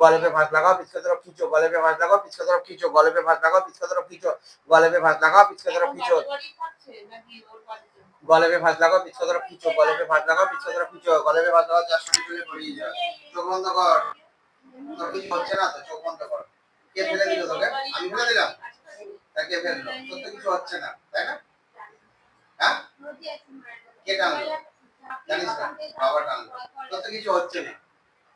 गले पे भात लगाओ पिछ की तरफ खींचो गले पे भात लगाओ पिछ की तरफ खींचो गले पे भात लगाओ पिछ की तरफ खींचो गले पे भात लगाओ গলে পে ভাত লাগাও পিছকে ধরো পিছো গলে পে ভাত লাগাও পিছকে ধরো পিছো গলে পে ভাত লাগাও চারশো মিলে পড়িয়ে যাও। চোখ বন্ধ কর। তোর কিছু হচ্ছে না তো চোখ বন্ধ কর। কে ফেলে দিল তোকে? আমি ফেলে দিলাম? তা কে ফেলল? তোর তো কিছু হচ্ছে না তাই না? হ্যাঁ? কে টানলো? জানিস না বাবা টানলো। তোর তো কিছু হচ্ছে না।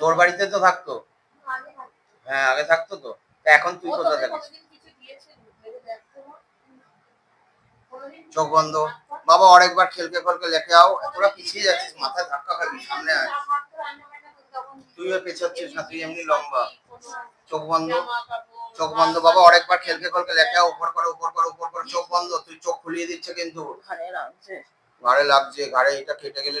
তোর বাড়িতে তো থাকতো? হ্যাঁ আগে থাকতো তো। এখন তুই কোথায় থাকিস? চোখ বন্ধ। বাবা অনেকবার খেলকে ফলকে লেখে আও। তোরা পিছিয়ে যাচ্ছিস মাথায় ধাক্কা খাবি সামনে আয় তুইও পেছাচ্ছিস না তুই এমনি লম্বা। চোখ বন্ধ। চোখ বন্ধ বাবা অনেকবার খেলকে খেলকে লেখা উপর করে উপর করে উপর করে চোখ বন্ধ তুই চোখ খুলিয়ে দিচ্ছে কিন্তু। ঘাড়ে লাগছে। ঘাড়ে লাগছে ঘাড়ে এটা কেটে গেলে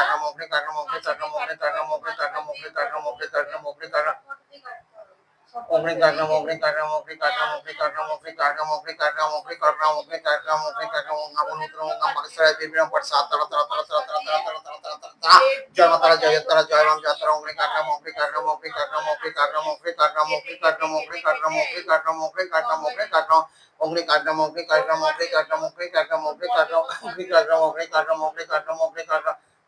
কাকা মোখরে কাকা মোখরে কাকা মোখরে কাকা মোখরে কাকা মোখরে কাকা মোখরে কাকা মোখরে কাকা মোখরে কাকা মোখরে কাকা মোখরে কাকা মোখরে কাকা মোখরে কাকা মোখরে কাকা মোখরে কাকা মোখরে কাকা মোখরে কাকা মোখরে মনুত্র মোখা পাকিস্তান বিবিরম পর সাত তারা তারা তারা তারা তারা তারা তারা তারা তারা তারা জয় মাতারা জয় তারা জয় রাম যাত্রা মোখরে কাকা মোখরে কাকা মোখরে কাকা মোখরে কাকা মোখরে কাকা মোখরে কাকা মোখরে কাকা মোখরে কাকা মোখরে কাকা মোখরে কাকা मोकरे काटा मोकरे काटा मोकरे काटा मोकरे काटा मोकरे काटा मोकरे काटा मोकरे काटा मोकरे काटा मोकरे काटा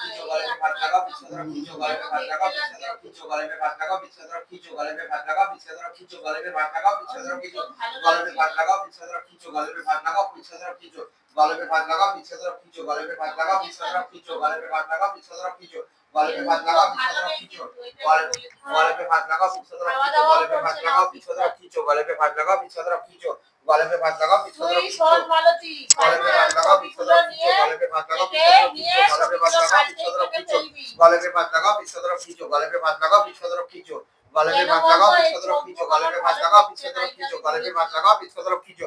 নাম নাম নাম নাম নাম নাম নাম নাম নাম গলায় ভাত লাগাও সাধারণ বিচ্ছেদ কি জো বাবা গলায় ভাত লাগাও বিচ্ছেদ কি জো গলায় ভাত লাগাও বিচ্ছেদ কি জো গলায় ভাত লাগাও বিচ্ছেদ কি জো গল্পে ভাত লাগাও পিছু ধরো খিচো গল্পে ভাত লাগাও পিছু ধরো খিচো গল্পে ভাত লাগাও পিছু ধরো খিচো গল্পে ভাত লাগাও পিছু ধরো খিচো গল্পে ভাত লাগাও পিছু ধরো খিচো গল্পে ভাত লাগাও পিছু ধরো খিচো গল্পে ভাত লাগাও পিছু ধরো খিচো গল্পে ভাত লাগাও পিছু ধরো খিচো গল্পে ভাত লাগাও পিছু ধরো খিচো গল্পে ভাত লাগাও পিছু ধরো খিচো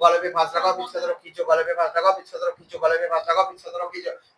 गले पे भात लगाओ पीछे तरफ खींचो गले पे भात लगाओ पीछे तरफ खींचो गले पे भात लगाओ पीछे तरफ खींचो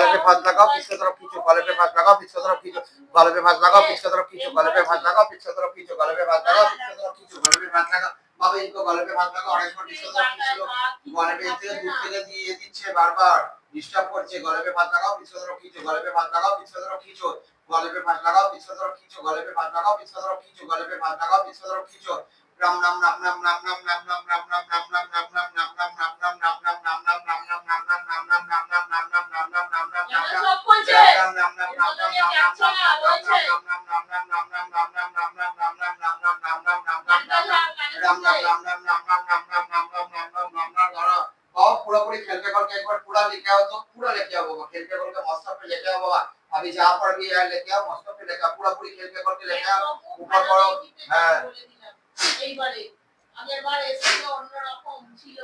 भाले पे লাগাও लगाओ তরফ तरफ खींचो भाले লাগাও हाथ তরফ पीछे तरफ खींचो লাগাও पे তরফ लगाओ पीछे तरफ লাগাও भाले তরফ हाथ लगाओ पीछे লাগাও खींचो তরফ पे हाथ लगाओ লাগাও বাবা ইনকো ভালো করে লাগাও অনেক সময় ডিস্টার্ব করছিল মনে পেয়ে দূর থেকে দিয়ে দিচ্ছে বারবার ডিস্টার্ব করছে গলপে ভাত লাগাও পিছনে তরফ খিচো গলপে ভাত লাগাও পিছনে তরফ খিচো গলপে ভাত লাগাও পিছনে তরফ খিচো গলপে ভাত লাগাও পিছনে তরফ খিচো গলপে ভাত লাগাও পিছনে তরফ খিচো पूरा पूरी खेल के करके एक बार पूरा लेके आओ तो पूरा लेके आओ बाबा खेल के करके मस्त पे लेके आओ बाबा अभी जहाँ पर भी है लेके आओ मस्त पे लेके आओ पूरा पूरी खेल के करके लेके आओ ऊपर करो এইবারে আগের বার এসেছিল অন্যরকম ছিল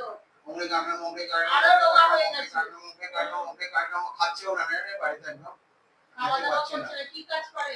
মুঙ্গি কাটনা মুঙ্গি কাটনা আরও রোগা হয়ে গেছে। মুঙ্গি কাটনা মুঙ্গি কাটনা খাচ্ছেও না বাড়িতে একদম খাওয়া দাওয়া করছে না কি কাজ করে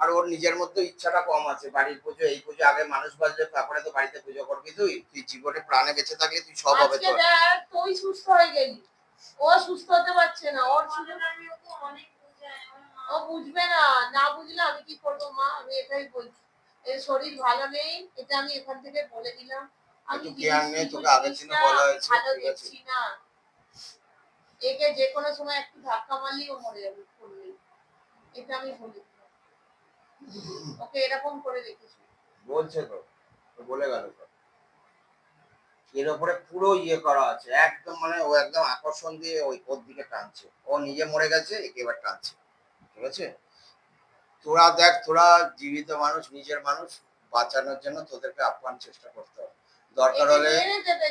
আর ওর নিজের মধ্যে ইচ্ছাটা কম আছে। বাড়ির পুজো এই পুজো আগে মানুষ বাজলে তারপরে তো বাড়িতে পুজো করবি তুই। তুই জীবনে প্রাণে বেঁচে থাকলে তুই সব হবে তোর। তুই সুস্থ হয়ে গেলি। ও সুস্থ হতে পারছে না ওর শুধু ও বুঝবে না না বুঝলে আমি কি করব মা? আমি এটাই বলছি। এই শরীর ভালো নেই এটা আমি এখান থেকে বলে দিলাম। আমি একটু জ্ঞান নেই, তোকে আগের দিনও বলা হয়েছে, ভালো দেখছি না। একে যে কোনো সময় একটু ধাক্কা মারলেই ও মরে যাবে। এটা আমি বলি। ওকে এরকম করে বলছে তো বলে গেল তো। এর উপরে পুরো ইয়ে করা আছে একদম মানে ও একদম আকর্ষণ দিয়ে ওই ওর দিকে টানছে। ও নিজে মরে গেছে একে এবার টানছে। ঠিক আছে? তোরা দেখ তোরা জীবিত মানুষ নিজের মানুষ বাঁচানোর জন্য তোদেরকে আপ্রাণ চেষ্টা করতে হবে। দরকার হলে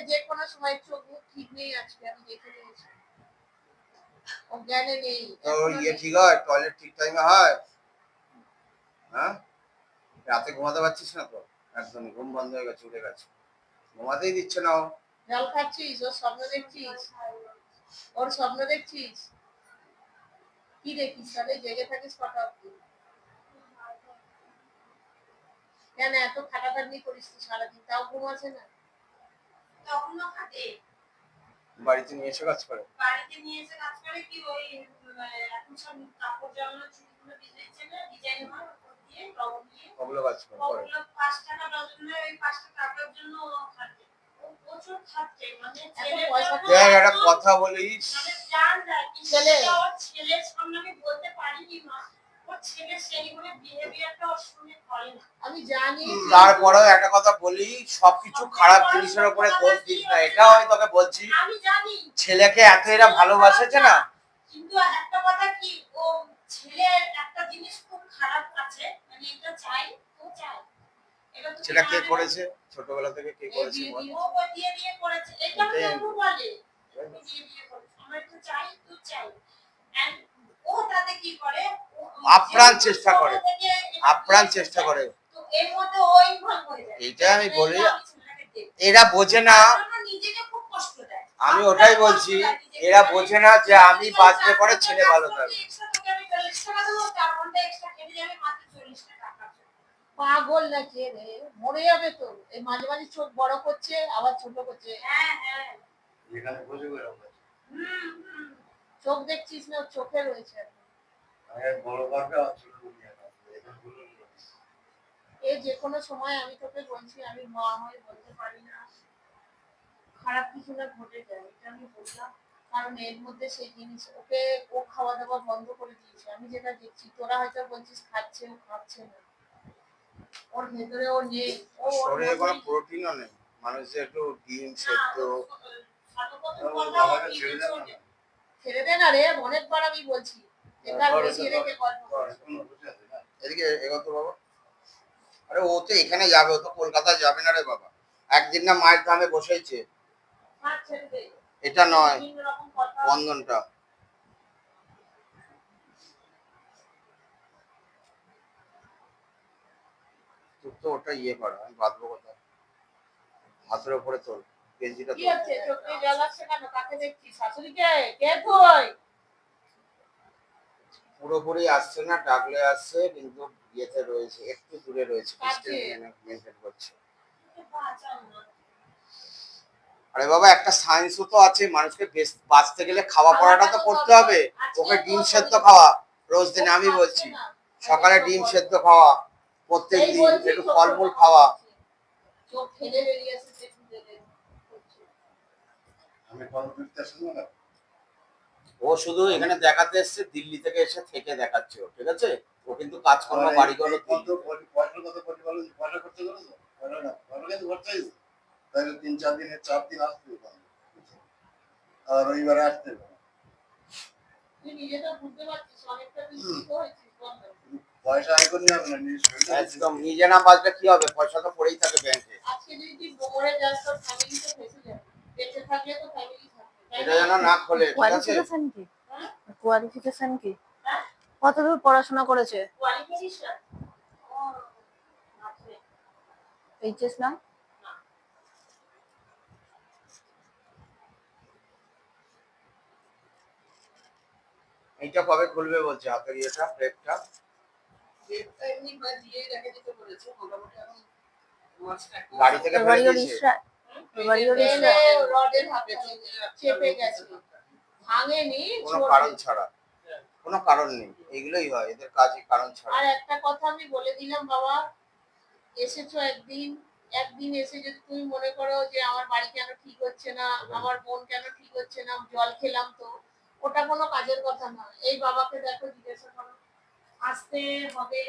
যে কোনো সময় চোখ ঠিক নেই আজকে আমি দেখে নিয়েছি। ও জ্ঞানে নেই। তো ইয়ে ঠিক হয় টয়লেট ঠিক টাইমে হয় হ্যাঁ? রাতে ঘুমাতে পারছিস না তো? একদম ঘুম বন্ধ হয়ে গেছে উঠে গেছে। ঘুমাতেই দিচ্ছে না ও। জল খাচ্ছিস? ওর স্বপ্ন দেখছিস? ওর স্বপ্ন দেখছিস? কি দেখিস তাহলে? জেগে থাকিস কটা অব্দি কেন এত খাটাখাটনি করিস তুই সারাদিন? তাও ঘুম আছে না? তখনও খাটে। বাড়িতে নিয়ে এসে কাজ করে? বাড়িতে নিয়ে এসে কাজ করে কি ওই এখন সব ওগুলো কাজ করে ওগুলো 5 টাকা ওই জন্য একটা কথা বলিস তারপরেও একটা কথা বলি সবকিছু খারাপ জিনিসের উপরে দোষ দিস না তোকে বলছি। ছেলেকে এত এরা ভালোবাসেছে না? কিন্তু একটা কথা কি ও ছেলে একটা জিনিস চাই চাই। সেটা কে করেছে? ছোটবেলা থেকে কে করেছে দিয়ে বল? দিয়ে- ও ও দিয়ে দিয়ে করেছে। এটা এটাই বলে। দিয়ে দিয়ে করেছে। আমার তো চাই তো চাই। And ও তাতে কি করে? আপ্রাণ চেষ্টা করে। এটা আপ্রাণ চেষ্টা করে তো এর মধ্যে ওই ভাগ হয়ে যায়। এইটাই আমি বলি আমি। এরা বোঝে না। নিজেকে খুব কষ্ট দেয়। আমি ওটাই বলছি এরা বোঝে না যে আমি বাঁচলে পরে ছেলে ভালো থাকবে। পাগল না কে রে মরে যাবে তো। এই মাঝে মাঝে চোখ বড় করছে আবার ছোট করছে। হ্যাঁ হ্যাঁ। চোখ দেখছিস না? চোখে রয়েছে। এ যে কোনো সময় আমি তোকে বলছি আমি মা হয়ে বলতে পারি না। খারাপ কিছু না ঘটে যায় এটা আমি বললাম। কারণ এর মধ্যে সেই জিনিস ওকে ও খাওয়া দাওয়া বন্ধ করে দিয়েছে। আমি যেটা দেখছি তোরা হয়তো বলছিস খাচ্ছে ও খাচ্ছে না। ওর ভেতরে ও নেই। শরীরে কোনো প্রোটিনও নেই। মানুষের একটু ডিম সেদ্ধ ছেড়ে দে না রে অনেকবার আমি বলছি। না এদিকে এগোত বাবা। আরে ও তো এখানে যাবে ও তো কলকাতা যাবে না রে বাবা। একদিন না মায়ের ধামে বসেছে। হ্যাঁ। এটা নয় বন্ধনটা। তো ওটা ইয়ে করা আমি বাঁধবো কোথায়? হাতের উপরে তোর গেঞ্জিটা কি হচ্ছে চোখ জল আসছে কেন? কাকে দেখছিস? শাশুড়িকে? কে পুরোপুরি আসছে না ডাকলে আসছে কিন্তু ইয়েতে রয়েছে একটু দূরে রয়েছে মেনটেন করছে। আরে বাবা একটা সায়েন্সও তো আছে মানুষকে বাঁচতে গেলে খাওয়া পড়াটা তো করতে হবে। ওকে ডিম সেদ্ধ খাওয়া রোজ দিন আমি বলছি। সকালে ডিম সেদ্ধ খাওয়া। প্রত্যেক দিন একটু ফলমূল খাওয়া। ও শুধু এখানে দেখাতে এসছে দিল্লি থেকে এসে থেকে দেখাচ্ছে ও ঠিক আছে? ও কিন্তু কাজকর্ম বাড়ি করে। তাহলে তিন চার দিনে চার দিন আসতে আর রবিবারে আসতে হতো নিজেটা বুঝতে পারছিস অনেকটা তুই শিক্ষিত হয়েছিস বল না। পয়সা আয় করে হবে না একদম নিজে না বাঁচলে কি হবে? পয়সা তো পড়েই থাকে ব্যাংকে আজকে যদি তুই যাস তোর ফ্যামিলি তো ফেসে যাবে বেঁচে থাকলে তো ফ্যামিলি থাকবে এটা যেন না খোলে কোয়ালিফিকেশন কি? হ্যাঁ? কোয়ালিফিকেশন কি? হ্যাঁ? কতদূর পড়াশোনা করেছে? কোয়ালিফিকেশন? এইচএস না? এইটা কবে খুলবে বলছে? হাতের ইয়েটা প্লেটটা গাড়ি থেকে ফেলে দিয়েছে? কোনো কারণ ছাড়া। কোনো কারণ নেই। এগুলোই হয় এদের কাজই কারণ ছাড়া। আর একটা কথা আমি বলে দিলাম বাবা। এসেছ একদিন একদিন এসে যদি তুমি মনে করো যে আমার বাড়ি কেন ঠিক হচ্ছে না আমার বোন কেন ঠিক হচ্ছে না জল খেলাম তো ওটা কোনো কাজের কথা না। এই বাবাকে দেখো জিজ্ঞাসা করো। আসতে হবে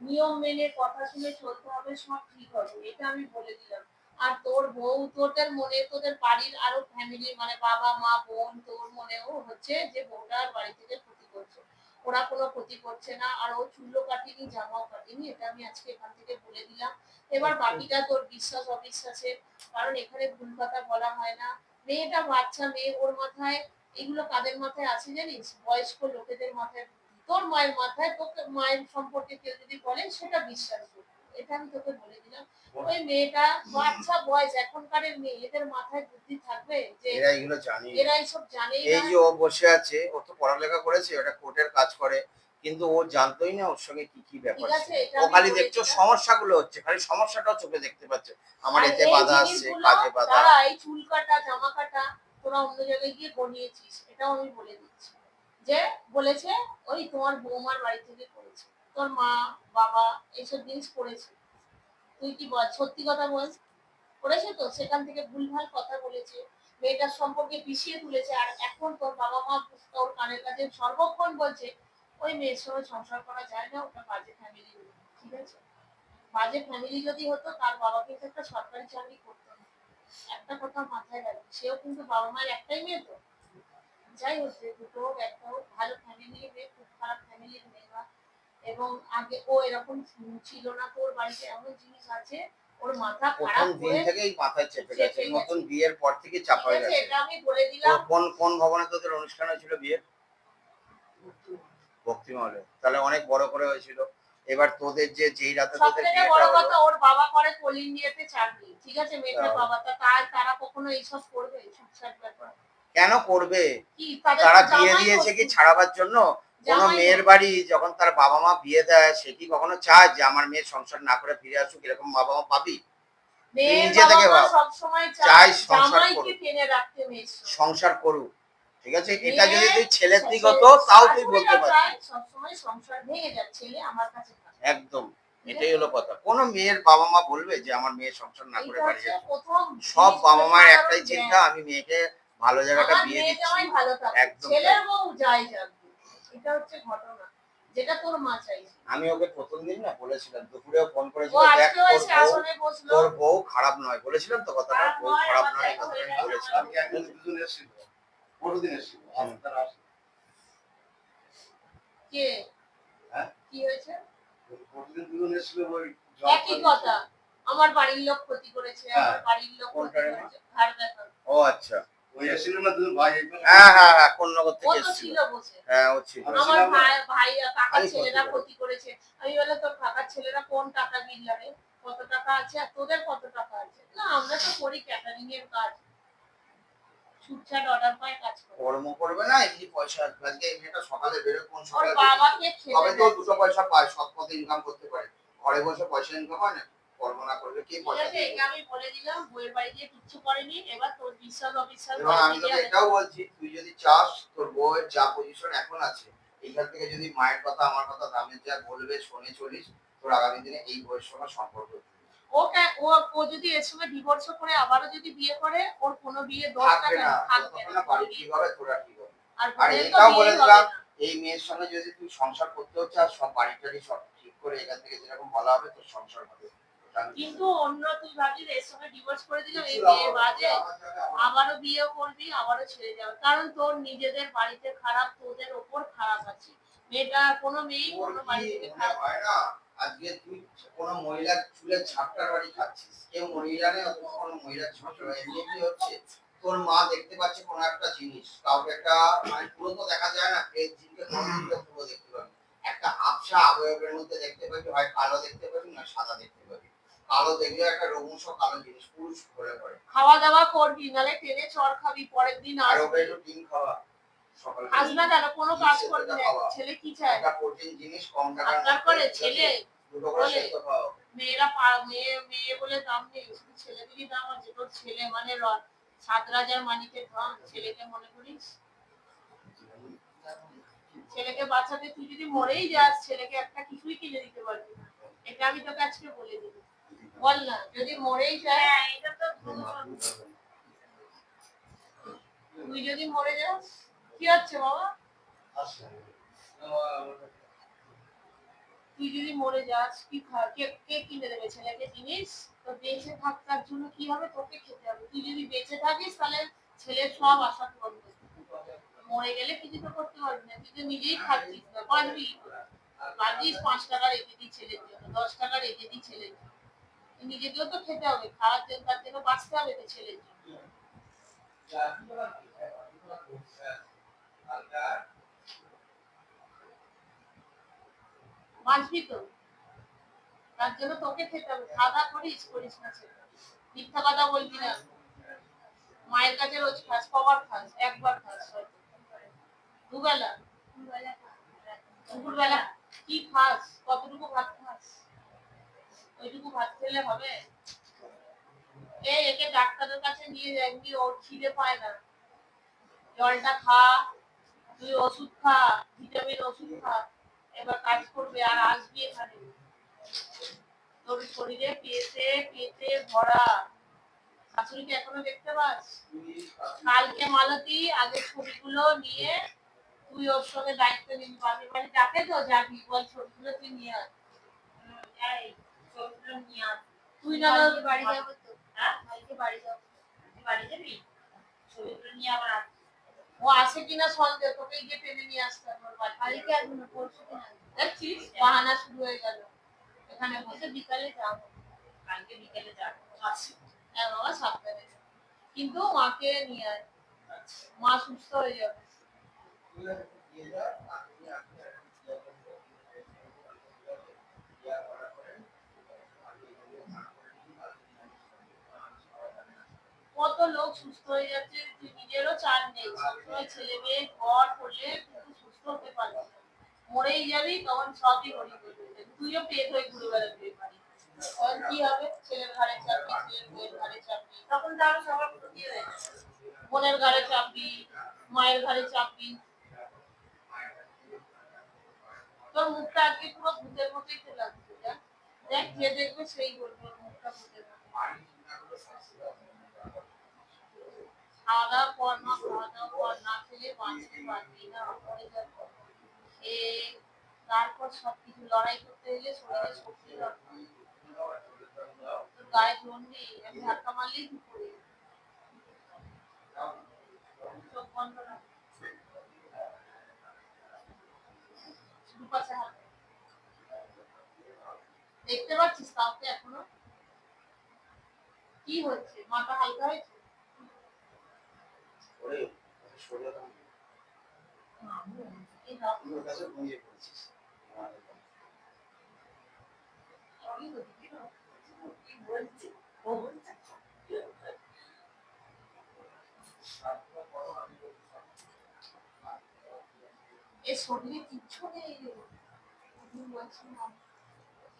নিয়ম মেনে কথা শুনে চলতে হবে সব ঠিক হবে এটা আমি বলে দিলাম। আর তোর বউ তোদের মনে তোদের বাড়ির আরও ফ্যামিলি মানে বাবা মা বোন তোর মনেও হচ্ছে যে বউটার বাড়ি থেকে ক্ষতি করছে। ওরা কোনো ক্ষতি করছে না আর ও চুল্লো কাটিনি জামাও কাটিনি এটা আমি আজকে এখান থেকে বলে দিলাম। এবার বাকিটা তোর বিশ্বাস অবিশ্বাসের কারণ এখানে ভুল কথা বলা হয় না। মেয়েটা বাচ্চা মেয়ে ওর মাথায় এগুলো কাদের মাথায় আছে জানিস? বয়স্ক লোকেদের মাথায়। তোর মায়ের মাথায় তোকে মায়ের সম্পর্কে কেউ যদি বলে সেটা বিশ্বাস করবি এটা আমি তোকে বলে দিলাম। ওই মেয়েটা বাচ্চা বয়স এখনকার মেয়ে এদের মাথায় বুদ্ধি থাকবে যে এরা এগুলো জানি। এরা এইসব জানেই এই যে ও বসে আছে ও তো পড়ালেখা করেছে ওটা কোর্টের কাজ করে কিন্তু ও জানতোই না ওর সঙ্গে কি কি ব্যাপার আছে, ও খালি দেখছ সমস্যাগুলো হচ্ছে খালি সমস্যাটাও চোখে দেখতে পাচ্ছে। আমার এতে বাধা আসছে কাজে বাধা। এই চুল কাটা জামা কাটা তোরা অন্য জায়গায় গিয়ে গনিয়েছিস এটাও আমি বলে দিচ্ছি। যে বলেছে, ওই তোমার বৌমার বাড়ি থেকে করেছে। তোর মা, বাবা এইসব জিনিস করেছে। তুই কি বল, সত্যি কথা বল করেছে তো? সেখান থেকে ভুলভাল কথা বলেছে। মেয়েটার সম্পর্কে পিছিয়ে তুলেছে। আর এখন তোর বাবা মা তোর কানের কাছে সর্বক্ষণ বলছে, ওই মেয়ের সঙ্গে সংসার করা যায় না, ওটা বাজে ফ্যামিলি ঠিক আছে? বাজে ফ্যামিলি যদি হতো, তার বাবা কিন্তু একটা সরকারি চাকরি করতো না একটা কথা মাথায় রাখবে। সেও কিন্তু বাবা মায়ের একটাই মেয়ে তো। যাই হোক যে দুটো একটা ভালো ফ্যামিলির মেয়ে খুব খারাপ ফ্যামিলির মেয়ে এবং আগে ও এরকম ছিল না তোর বাড়িতে এমন জিনিস আছে ওর মাথা খারাপ দিন থেকেই মাথায় চেপে গেছে। নতুন বিয়ের পর থেকে চাপা হয়ে গেছে। এটা আমি বলে দিলাম। কোন কোন ভবনে তোদের অনুষ্ঠান হয়েছিল বিয়ের? ভক্তি মহলে। তাহলে অনেক বড় করে হয়েছিল। এবার তোদের যে যেই রাতে তোদের বিয়েটা বড় কথা ওর বাবা করে কল চাকরি ঠিক আছে মেয়েটার বাবা। তা তারা কখনো এইসব করবে? সুটসাট ব্যাপার। কেন করবে? তারা বিয়ে দিয়েছে কি ছাড়াবার জন্য? কোনো মেয়ের বাড়ি যখন তার বাবা মা বিয়ে দেয় সে কি কখনো চায় যে আমার মেয়ে সংসার না করে ফিরে আসুক? এরকম বাবা মা পাবি? নিজে থেকে চায় সংসার করুক। সংসার করুক। ঠিক আছে? এটা যদি তুই ছেলের দিক হতো তাও তুই বলতে পারবি। একদম। এটাই হলো কথা। কোনো মেয়ের বাবা মা বলবে যে আমার মেয়ে সংসার না করে বাড়ি সব বাবা মার একটাই চিন্তা আমি মেয়েকে ভালো জায়গাটা বিয়ে দিচ্ছি। একদম ছেলের বউ যাই যাবে এটা হচ্ছে ঘটনা। যেটা তোর মা চাইছে। আমি ওকে প্রথম দিন না বলেছিলাম দুপুরেও ফোন ও করেছিল দেখ তোর এসে বউ বসল। তোর বউ খারাপ নয়। বলেছিলাম তো কথাটা বউ খারাপ নয় কথাটা আমি বলেছিলাম একদিন এসেছিল এসেছিল কে? হ্যাঁ? কি হয়েছে? পরদিন দুজন এসেছিল ওই একই কথা। আমার বাড়ির লোক ক্ষতি করেছে হ্যাঁ। আমার বাড়ির লোক ক্ষতি কোনটা করেছে। ও আচ্ছা। না হ্যাঁ হ্যাঁ হ্যাঁ থেকে এসেছিল। হ্যাঁ ও ছিল। আমার ভাই ভাই কাকার ছেলেরা ক্ষতি ক্ষতি করেছে। আমি বলে তোর কাকার ছেলেরা কোন টাকা গিল্লারে কত টাকা আছে আর তোদের কত টাকা আছে? না আমরা তো করি ক্যাটারিং এর কাজ। ছুটছাট অর্ডার পাই কাজ করি। কর্ম করবে না এমনি পয়সা আসবে আজকে এই মেয়েটা সকালে বেরোয় কোন সকালে তবে তো দুটো পয়সা পায় সৎ পথে ইনকাম করতে পারে। ঘরে বসে পয়সা ইনকাম হয় না? কর্ম না করলে কে আমি বলে দিলাম বইয়ের বাড়ি দিয়ে কিচ্ছু করেনি এবার তোর বিশ্বাস অবিশ্বাস এবং আমি তোকে এটাও বলছি তুই যদি চাস তোর বউয়ের যা পজিশন এখন আছে এইখান থেকে যদি মায়ের কথা আমার কথা দামের যা বলবে শুনে চলিস তোর আগামী দিনে এই বউয়ের সঙ্গে সম্পর্ক হবে। ও ও যদি এর সঙ্গে ডিভোর্স করে আবারও যদি বিয়ে করে ওর কোনো বিয়ে টাকা না থাকবে না। বাড়ি ঠিক হবে তোরা ঠিক হবে। আর এটাও বলে দিলাম, এই মেয়ের সঙ্গে যদি তুই সংসার করতেও চাস সব বাড়ি টাড়ি সব ঠিক করে এখান থেকে যেরকম বলা হবে তোর সংসার হবে। কিন্তু অন্য তুই ভাবছিস এর সঙ্গে ডিভোর্স করে দিলাম এই বিয়ে বাজে আবারও বিয়ে করবি আবারও ছেড়ে যাবে। কারণ তোর নিজেদের বাড়িতে খারাপ তোদের ওপর খারাপ আছে। মেয়েটা কোনো মেয়েই কোনো বাড়ি থেকে খারাপ হয় না। আজকে তুই কোনো মহিলার চুলের ঝাপটার বাড়ি খাচ্ছিস। কেউ মহিলা নেই অথবা কোনো মহিলার বাড়ি। এমনি হচ্ছে। তোর মা দেখতে পাচ্ছে কোনো একটা জিনিস। কাউকে একটা মানে পুরো তো দেখা যায় না কোন পুরো দেখতে পাবি একটা আবসা অবয়বের মধ্যে দেখতে পাবি হয় কালো দেখতে পাবি না সাদা দেখতে পাবি। কালো একটা কালো জিনিস পুরুষ পড়ে খাওয়া দাওয়া করবি নালে ট্রেনে চড় খাবি পরের দিন আর ওকে একটু ডিম খাওয়া সকালে আস না কেন? কোনো কাজ করবি না। ছেলে কি চায়? একটা প্রোটিন জিনিস কম আপনার করে ছেলে দুটো করে। সেদ্ধ খাওয়া মেয়েরা মেয়ে মেয়ে বলে দাম নেই শুধু ছেলেদেরই দাম আছে। তোর ছেলে মানে সাত রাজার মানিকের ধন। ছেলেকে মনে করিস? ছেলেকে বাঁচাতে তুই যদি মরেই যাস ছেলেকে একটা কিছুই কিনে দিতে পারবি না। এটা আমি তোকে আজকে বলে দিবি বল না যদি মরেই যায় হ্যাঁ এটা তো তুই যদি মরে যাস কি হচ্ছে বাবা? তুই যদি মরে যাস কি খা- কে কে কিনে দেবে? ছেলেকে জিনিস? তো বেঁচে থাক তার জন্য কি হবে? তোকে খেতে হবে। তুই যদি বেঁচে থাকিস তাহলে ছেলের সব আশা করবে। মরে গেলে কিছু তো করতে পারবি না। তুই তো নিজেই খাচ্ছিস না কি? পাঁচ টাকা রেখে দিই ছেলের জন্য দশ টাকা রেখে দিই ছেলের জন্য। নিজেকেও তো খেতে হবে খাওয়ার জন্য তার জন্য বাঁচতে হবে তো ছেলের বাঁচবি তো। তার জন্য তোকে খেতে হবে। খাওয়া দাওয়া করিস? করিস না ছেলে। মিথ্যা কথা বলবি না। মায়ের কাছে রোজ খাস, কবার খাস, একবার খাস। দুবেলা। দুপুরবেলা কি খাস? কতটুকু ভাত ওইটুকু ভাত খেলে হবে? এই একে ডাক্তারের কাছে নিয়ে ওর খিদে পায় না। জলটা খা, তুই ওষুধ খা, ভিটামিন ওষুধ খা, এবার কাজ করবে আর আসবি এখানে। তোর শরীরে ভরা। শাশুড়িকে এখনও দেখতে পাস? কালকে মালতী আগে ছবিগুলো নিয়ে তুই ওর সঙ্গে দায়িত্ব নিবি। বাপের বাড়ি ডাকে তো যাবি, বল ছবিগুলো তুই নিয়ে আয়। হুম, এই ছবিগুলো নিয়ে আস। তুই না কালকে বাড়ি যাব তো হ্যাঁ কালকে বাড়ি যাব তুই বাড়ি যাবি ছবিগুলো নিয়ে আবার আস। ও আসে কিনা সন্দেহ তোকে গিয়ে টেনে নিয়ে আসতে হবে ওর বাড়ি কালকে আসব না পরশু দিন আসব দেখছিস বাহানা শুরু হয়ে গেল এখানে বসে বসে বিকালে যাব কালকে বিকেলে যাব আসি হ্যাঁ বাবা সাবধানে কিন্তু মাকে নিয়ে আয় মা সুস্থ হয়ে যাবে কত লোক সুস্থ হয়ে যাচ্ছে তুই নিজেরও চান নেই। সবসময় ছেলে মেয়ে ঘর করলে কিন্তু সুস্থ হতে পারবি না। মরেই যাবি, তখন সবই হরি তুইও পেট হয়ে ঘুরে বেড়াবি বাড়ি তখন কি হবে? ছেলের চাপবি তখন বোনের ঘাড়ে মায়ের ঘাড়ে তোর মুখটা পুরো ভূতের মতোই তো লাগছে, দেখ। যে দেখবে সেই বলবে, মুখটা ভূতের মতো কর কর তারপর সবকিছু লড়াই করতে গেলে শরীরে শক্তি দরকার গায়ে জোর ধাক্কা মারলেই হাত। দে। দেখতে পাচ্ছিস কাউকে এখনও? কি হচ্ছে মাথা হালকা হয়েছে? কিচ্ছু নেই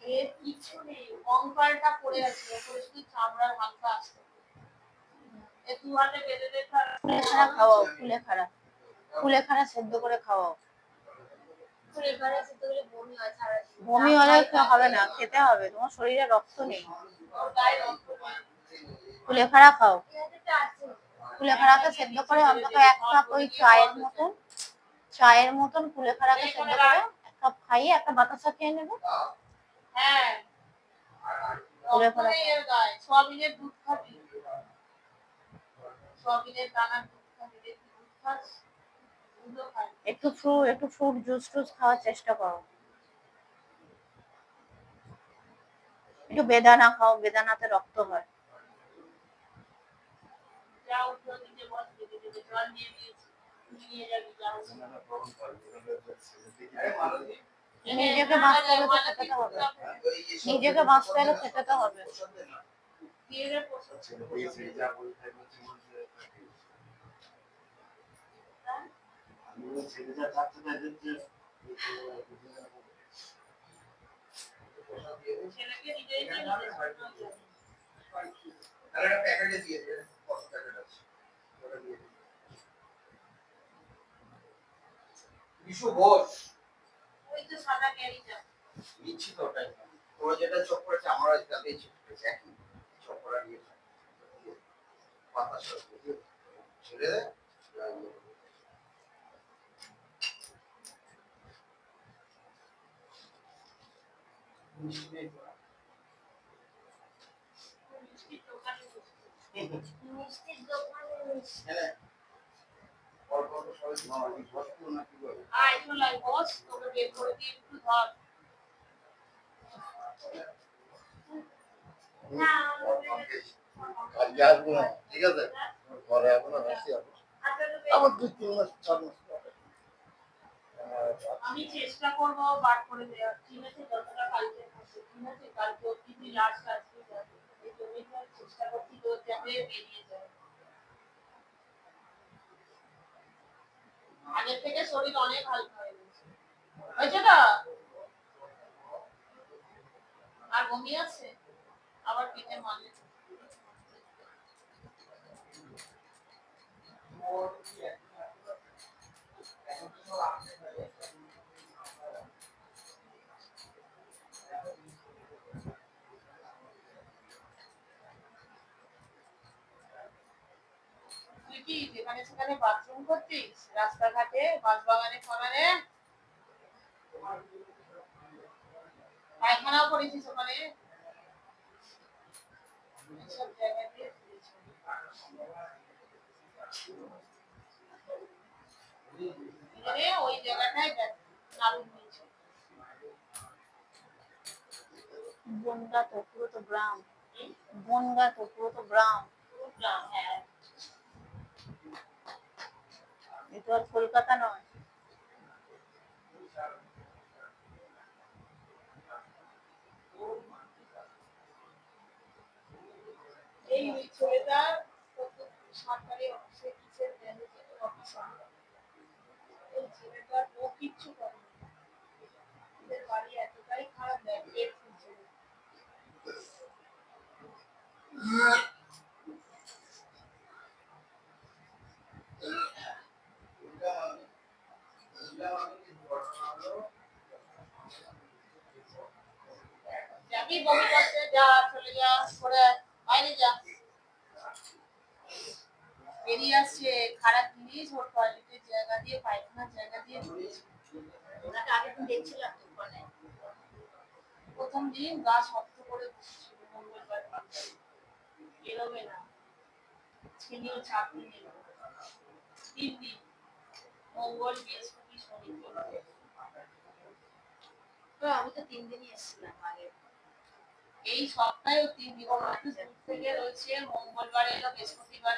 এর কিচ্ছু নেই। কঙ্কালটা পড়ে আছে। শুধু চামড়ার হালকা আসছে এ দু হাতে বেঁধে রেখে আর- কুলেখাড়া খাওয়াও কুলেখাড়া কুলেখাড়া সেদ্ধ করে খাওয়াও বমি হয় হলে হবে না খেতে হবে তোমার শরীরে রক্ত নেই কুলেখাড়া খাও কুলেখাড়াকে সেদ্ধ করে অন্তত এক কাপ ওই চায়ের মতন চায়ের মতন কুলেখাড়াকে সেদ্ধ করে এক কাপ খাইয়ে একটা বাতাসা খেয়ে নেবে। হ্যাঁ। গায়ে সোয়াবিনের দুধ খাবি সোয়াবিনের দানার দুধ খাবি দেখবি দুধ খাস দুধও খাবি একটু ফ্রুট একটু ফ্রুট জুস টুস খাওয়ার চেষ্টা করো। একটু বেদানা খাও বেদানাতে রক্ত হয়। নিজেকে বাঁচতে হলে খেতে তো হবে। নিজেকে বাঁচতে হলে খেতে তো হবে দিয়ে দে পোষণ। ছেলেকে নিজেই নিয়ে নিজে সামলাতে হবে। তাহলে একটা প্যাকেটে দিয়ে দে কত প্যাকেট আছে ওটা দিয়ে দে বিশু ঘোষ ওই তো সাদা ক্যারিটা। নিচ্ছি তো ওটাই। ও যেটা চোখ করেছে আমার তাতেই চোখ করেছে একই। চোখ করা নিয়ে পাতা সব ছেড়ে দে মিষ্টি নেই তো? মিষ্টির দোকানে বসে। মিষ্টির দোকানে মিষ্টি এনে অল্প অল্প সবাই খাওয়া এই বস্তু না কি বলে আয় চলে আয় বস তোকে বের করে দিয়ে একটু ধর না আজকে আসব না ঠিক আছে পরে এখনও আমার দুই তিন মাস চার মাস। আমি চেষ্টা করব বার করে দেওয়ার। ঠিক আছে, যতটা কালকে ঠিক আছে, কালকে অব্দি লাস্ট আজকে যাবে এই জন্যই তো চেষ্টা করছি তোর যাতে বেরিয়ে যায়। আগের থেকে শরীর অনেক হালকা হয়ে গেছে। হয়েছে না আর বমি আছে? আবার পেটে মারলে তুই কি যেখানে সেখানে বাথরুম করছিস রাস্তাঘাটে বাঁশবাগানে ফগানে পায়খানাও করেছিস ওখানে? এসব জায়গা দিয়ে ওই জায়গাটায় দেখ দারুণ হয়েছে। বনগা তো পুরো তো গ্রাম। বনগা তো পুরো তো গ্রাম। পুরো গ্রাম, হ্যাঁ। এ তো আর কলকাতা নয়। এই সরকারি অফিসে ও কিচ্ছু করে ওদের বাড়ি এতটাই খারাপ দেয় এলো। তিন দিন মঙ্গল বৃহস্পতি শনি আমি তো তিন দিনই এসেছিলাম আগে এই সপ্তাহে তিন দিন থেকে রয়েছে মঙ্গলবার বৃহস্পতিবার